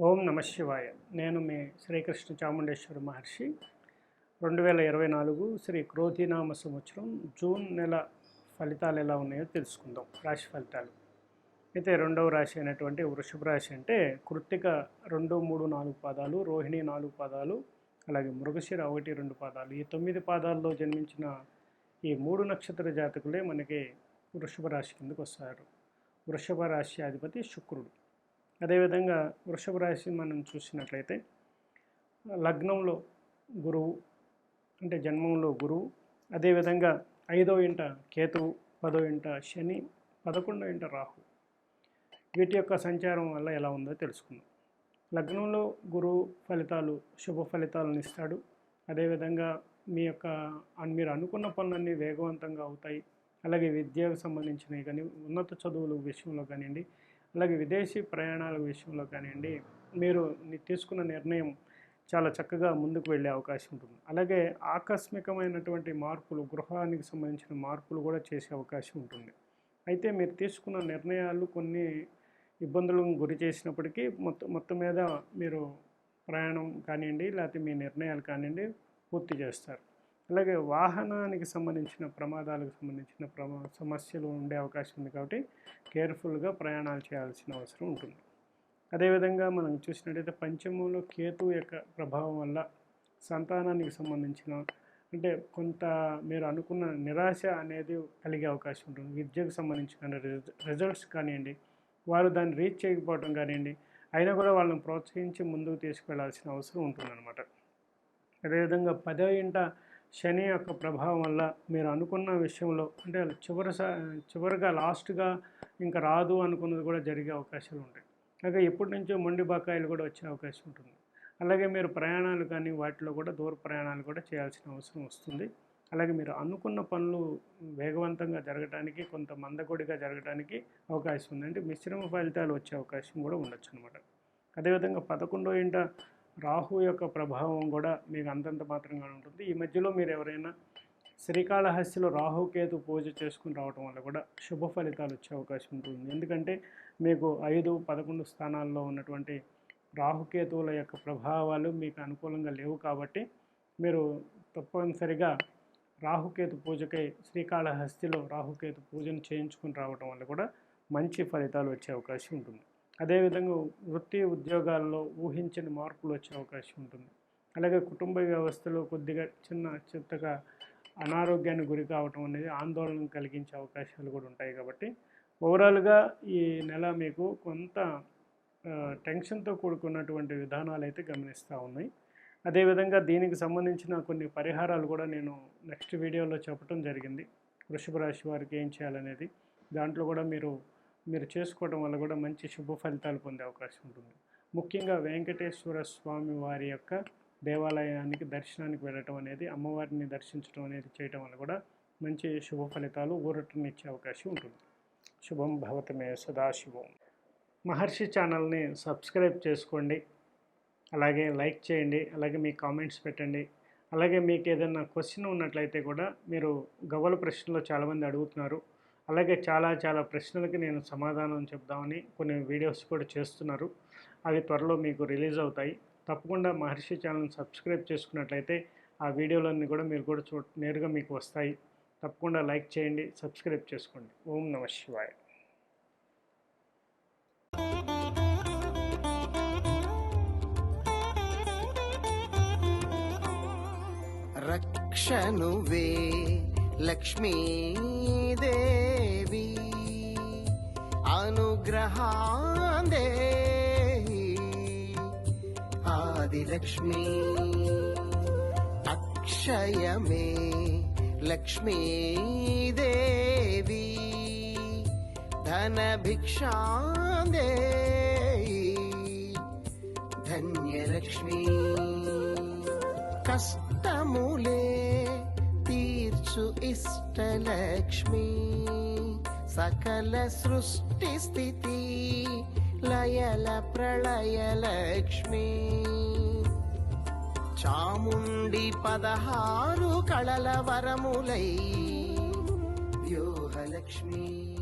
ఓం నమ శివాయ. నేను మీ శ్రీకృష్ణ చాముండేశ్వర మహర్షి. రెండు వేల ఇరవై నాలుగు శ్రీ క్రోధినామ సంవత్సరం జూన్ నెల ఫలితాలు ఎలా ఉన్నాయో తెలుసుకుందాం. రాశి ఫలితాలు. అయితే రెండవ రాశి అయినటువంటి వృషభ రాశి అంటే కృత్తిక రెండు మూడు నాలుగు పాదాలు రోహిణి నాలుగు పాదాలు అలాగే మృగశిర ఒకటి రెండు పాదాలు. ఈ తొమ్మిది పాదాల్లో జన్మించిన ఈ మూడు నక్షత్ర జాతకులే మనకి వృషభ రాశి కిందకు వస్తారు. వృషభ రాశి అధిపతి శుక్రుడు. అదేవిధంగా వృషభ రాశి మనం చూసినట్లయితే లగ్నంలో గురువు అంటే జన్మంలో గురువు అదేవిధంగా ఐదో ఇంట కేతువు పదో ఇంట శని పదకొండో ఇంట రాహు. వీటి యొక్క సంచారం వల్ల ఎలా ఉందో తెలుసుకుందాం. లగ్నంలో గురువు ఫలితాలు శుభ ఫలితాలను ఇస్తాడు. అదేవిధంగా మీ యొక్క మీరు అనుకున్న పనులన్నీ వేగవంతంగా అవుతాయి. అలాగే విద్యకు సంబంధించినవి కానీ ఉన్నత చదువుల విషయంలో కానివ్వండి అలాగే విదేశీ ప్రయాణాల విషయంలో కానివ్వండి మీరు తీసుకున్న నిర్ణయం చాలా చక్కగా ముందుకు వెళ్ళే అవకాశం ఉంటుంది. అలాగే ఆకస్మికమైనటువంటి మార్పులు గృహానికి సంబంధించిన మార్పులు కూడా చేసే అవకాశం ఉంటుంది. అయితే మీరు తీసుకున్న నిర్ణయాలు కొన్ని ఇబ్బందులకు గురి చేసినప్పటికీ మొత్తం మొత్తం మీద మీరు ప్రయాణం కానివ్వండి లేకపోతే మీ నిర్ణయాలు కానివ్వండి పూర్తి చేస్తారు. అలాగే వాహనానికి సంబంధించిన ప్రమాదాలకు సంబంధించిన ప్రమా సమస్యలు ఉండే అవకాశం ఉంది కాబట్టి కేర్ఫుల్గా ప్రయాణాలు చేయాల్సిన అవసరం ఉంటుంది. అదేవిధంగా మనం చూసినట్టయితే పంచమంలో కేతు యొక్క ప్రభావం వల్ల సంతానానికి సంబంధించిన అంటే కొంత మీరు అనుకున్న నిరాశ అనేది కలిగే అవకాశం ఉంటుంది. విద్యకు సంబంధించిన రిజ- రిజల్ట్స్ కానివ్వండి వారు దాన్ని రీచ్ చేయకపోవడం కానివ్వండి అయినా కూడా వాళ్ళని ప్రోత్సహించి ముందుకు తీసుకెళ్ళాల్సిన అవసరం ఉంటుందన్నమాట. అదేవిధంగా పదో ఇంట శని యొక్క ప్రభావం వల్ల మీరు అనుకున్న విషయంలో అంటే చివరి చివరిగా లాస్ట్గా ఇంకా రాదు అనుకున్నది కూడా జరిగే అవకాశాలు ఉంటాయి. అలాగే ఎప్పటి నుంచో మొండి బకాయిలు కూడా వచ్చే అవకాశం ఉంటుంది. అలాగే మీరు ప్రయాణాలు కానీ వాటిలో కూడా దూర ప్రయాణాలు కూడా చేయాల్సిన అవసరం వస్తుంది. అలాగే మీరు అనుకున్న పనులు వేగవంతంగా జరగడానికి కొంత మందకొడిగా జరగడానికి అవకాశం ఉంది అంటే మిశ్రమ ఫలితాలు వచ్చే అవకాశం కూడా ఉండొచ్చు అనమాట అదేవిధంగా పదకొండో ఏంట రాహు యొక్క ప్రభావం కూడా మీకు అంతంత మాత్రంగా ఉంటుంది. ఈ మధ్యలో మీరు ఎవరైనా శ్రీకాళహస్తిలో రాహుకేతు పూజ చేసుకుని రావడం వల్ల కూడా శుభ ఫలితాలు వచ్చే అవకాశం ఉంటుంది. ఎందుకంటే మీకు ఐదు పదకొండు స్థానాల్లో ఉన్నటువంటి రాహుకేతువుల యొక్క ప్రభావాలు మీకు అనుకూలంగా లేవు కాబట్టి మీరు తప్పనిసరిగా రాహుకేతు పూజకై శ్రీకాళహస్తిలో రాహుకేతు పూజను చేయించుకుని రావడం వల్ల కూడా మంచి ఫలితాలు వచ్చే అవకాశం ఉంటుంది. అదేవిధంగా వృత్తి ఉద్యోగాల్లో ఊహించని మార్పులు వచ్చే అవకాశం ఉంటుంది. అలాగే కుటుంబ వ్యవస్థలో కొద్దిగా చిన్న చిత్తగా అనారోగ్యానికి గురి కావటం అనేది ఆందోళన కలిగించే అవకాశాలు కూడా ఉంటాయి కాబట్టి ఓవరాల్గా ఈ నెల మీకు కొంత టెన్షన్తో కూడుకున్నటువంటి విధానాలు అయితే గమనిస్తూ ఉన్నాయి. అదేవిధంగా దీనికి సంబంధించిన కొన్ని పరిహారాలు కూడా నేను నెక్స్ట్ వీడియోలో చెప్పడం జరిగింది. వృషభ రాశి వారికి ఏం చేయాలనేది. దాంట్లో కూడా మీరు మీరు చేసుకోవడం వల్ల కూడా మంచి శుభ ఫలితాలు పొందే అవకాశం ఉంటుంది. ముఖ్యంగా వెంకటేశ్వర స్వామి వారి యొక్క దేవాలయానికి దర్శనానికి వెళ్ళటం అనేది అమ్మవారిని దర్శించడం అనేది చేయటం వల్ల కూడా మంచి శుభ ఫలితాలు ఊరటనిచ్చే అవకాశం ఉంటుంది. శుభం భవతమే సదాశివం. మహర్షి ఛానల్ని సబ్స్క్రైబ్ చేసుకోండి. అలాగే లైక్ చేయండి. అలాగే మీ కామెంట్స్ పెట్టండి. అలాగే మీకు ఏదైనా క్వశ్చన్ ఉన్నట్లయితే కూడా మీరు గవ్వల ప్రశ్నలో చాలామంది అడుగుతున్నారు. అలాగే చాలా చాలా ప్రశ్నలకి నేను సమాధానం చెప్దామని కొన్ని వీడియోస్ కూడా చేస్తున్నారు. అవి త్వరలో మీకు రిలీజ్ అవుతాయి. తప్పకుండా మహర్షి ఛానల్ని సబ్స్క్రైబ్ చేసుకున్నట్లయితే ఆ వీడియోలన్నీ కూడా మీరు కూడా చూ నేరుగా మీకు వస్తాయి. తప్పకుండా లైక్ చేయండి సబ్స్క్రైబ్ చేసుకోండి. ఓం నమ శివాయ. రక్షనువే లక్ష్మీదేవి అనుగ్రహాందే ఆదిలక్ష్మీ అక్షయమే లక్ష్మీదేవి ధనభిక్షాందే ధన్యలక్ష్మీ కష్టములే తీర్చు ఇష్టలక్ష్మి. సకల సృష్టి స్థితి లయల ప్రళయ లక్ష్మి. చాముండి పదహారు కళల వరములై వ్యూహలక్ష్మి.